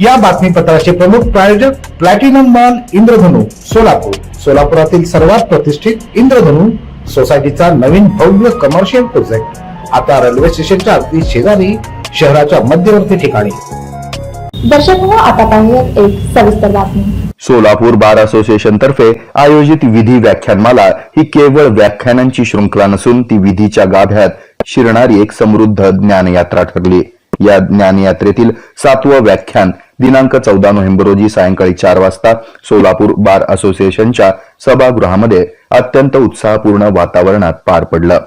या बातमीपत्राचे प्रमुख प्रायोजक प्लॅटिनम मॉल इंद्रधनु सोलापूर. सोलापुरातील सर्वात प्रतिष्ठित इंद्रधनु सोसायटीचा नवीन भव्य कमर्शियल प्रोजेक्ट आता रेल्वे स्टेशनच्या अगदी शेजारी शहराच्या मध्यवर्ती ठिकाणी. दर्शक हो आता पाहूयात एक सविस्तर बातमी. सोलापूर बार असोसिएशन तर्फे आयोजित विधी व्याख्यानमाला ही केवळ व्याख्यानांची शृंखला नसून ती विधीच्या गाभ्यात शिरणारी एक समृद्ध ज्ञानयात्रा ठरली. या ज्ञानयात्रेतील सातवं व्याख्यान दिनांक चौदा नोव्हेंबर रोजी सायंकाळी चार वाजता सोलापूर बार असोसिएशनच्या सभागृहामध्ये अत्यंत उत्साहपूर्ण वातावरणात पार पडलं.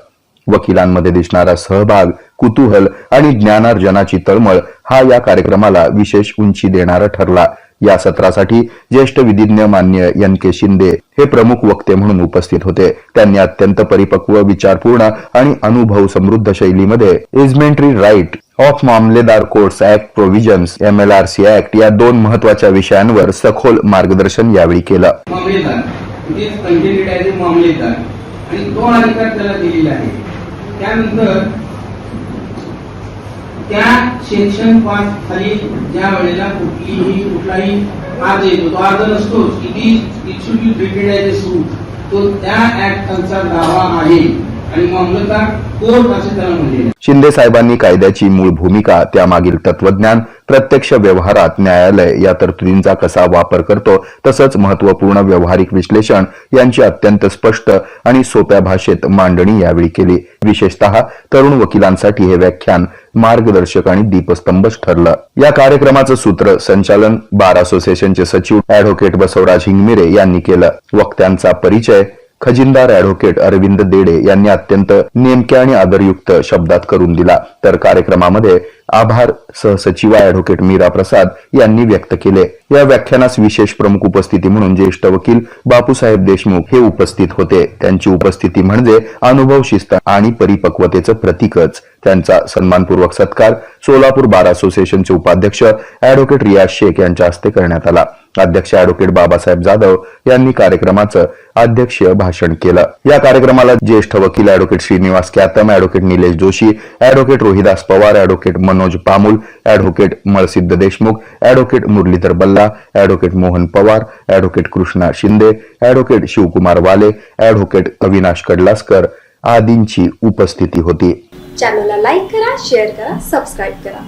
वकिलांमध्ये दिसणारा सहभाग कुतूहल आणि ज्ञानार्जनाची तळमळ हा या कार्यक्रमाला विशेष उंची देणारा ठरला. या सत्रासाठी ज्येष्ठ विधिज्ञ मान्य एन के शिंदे हे प्रमुख वक्ते म्हणून उपस्थित होते. त्यांनी अत्यंत परिपक्व विचारपूर्ण आणि अनुभव समृद्ध शैलीमध्ये easementary right of Mamlatdar courts act provisions MLRC act या दोन महत्त्वाच्या विषयांवर सखोल मार्गदर्शन यावेळी केलं. आणि तो अधिकार त्याला दिलेला आहे त्यानंतर त्या सेक्शन पाच खाली ज्या वेळेला कुठलीही कुठलाही अर्ज येतो तो अर्ज नसतोच. It is it should be treated as a suit तो त्या ऍक्ट खालचा दावा आहे. आणि असे त्याला शिंदे साहेबांनी कायद्याची मूळ भूमिका त्यामागील तत्वज्ञान प्रत्यक्ष व्यवहारात न्यायालय या तरतुदींचा कसा वापर करतो तसंच महत्त्वपूर्ण व्यावहारिक विश्लेषण यांची अत्यंत स्पष्ट आणि सोप्या भाषेत मांडणी यावेळी केली. विशेषतः तरुण वकिलांसाठी हे व्याख्यान मार्गदर्शक आणि दीपस्तंभच ठरलं. या कार्यक्रमाचं सूत्र संचालन बार असोसिएशनचे सचिव अॅडव्होकेट बसवराज हिंगमिरे यांनी केलं. वक्त्यांचा परिचय खजिनदार अॅडव्होकेट अरविंद देडे यांनी अत्यंत नेमक्या आणि आदरयुक्त शब्दात करून दिला. तर कार्यक्रमामध्ये आभार सहसचिवा अॅडव्होकेट मीरा प्रसाद यांनी व्यक्त केले. या व्याख्यानास विशेष प्रमुख उपस्थिती म्हणून ज्येष्ठ वकील बापूसाहेब देशमुख हे उपस्थित होते. त्यांची उपस्थिती म्हणजे अनुभव शिस्त आणि परिपक्वतेचं प्रतीकच. त्यांचा सन्मानपूर्वक सत्कार सोलापूर बार असोसिएशनचे उपाध्यक्ष अॅडव्होकेट रियाज शेख यांच्या हस्ते करण्यात आला. अध्यक्ष अॅडव्होकेट बाबासाहेब जाधव यांनी कार्यक्रमाचं अध्यक्षीय भाषण केलं. या कार्यक्रमाला ज्येष्ठ वकील advocate Shrinivas Katam advocate Nilesh Joshi advocate Rohidas Pawar advocate Manoj Pamul advocate Malsiddha Deshmukh advocate Muralidhar Balla advocate Mohan Pawar advocate Krishna Shinde advocate Shivkumar Wale advocate Avinash कडलासकर आदींची उपस्थिती होती. चॅनलला लाईक करा शेअर करा subscribe करा.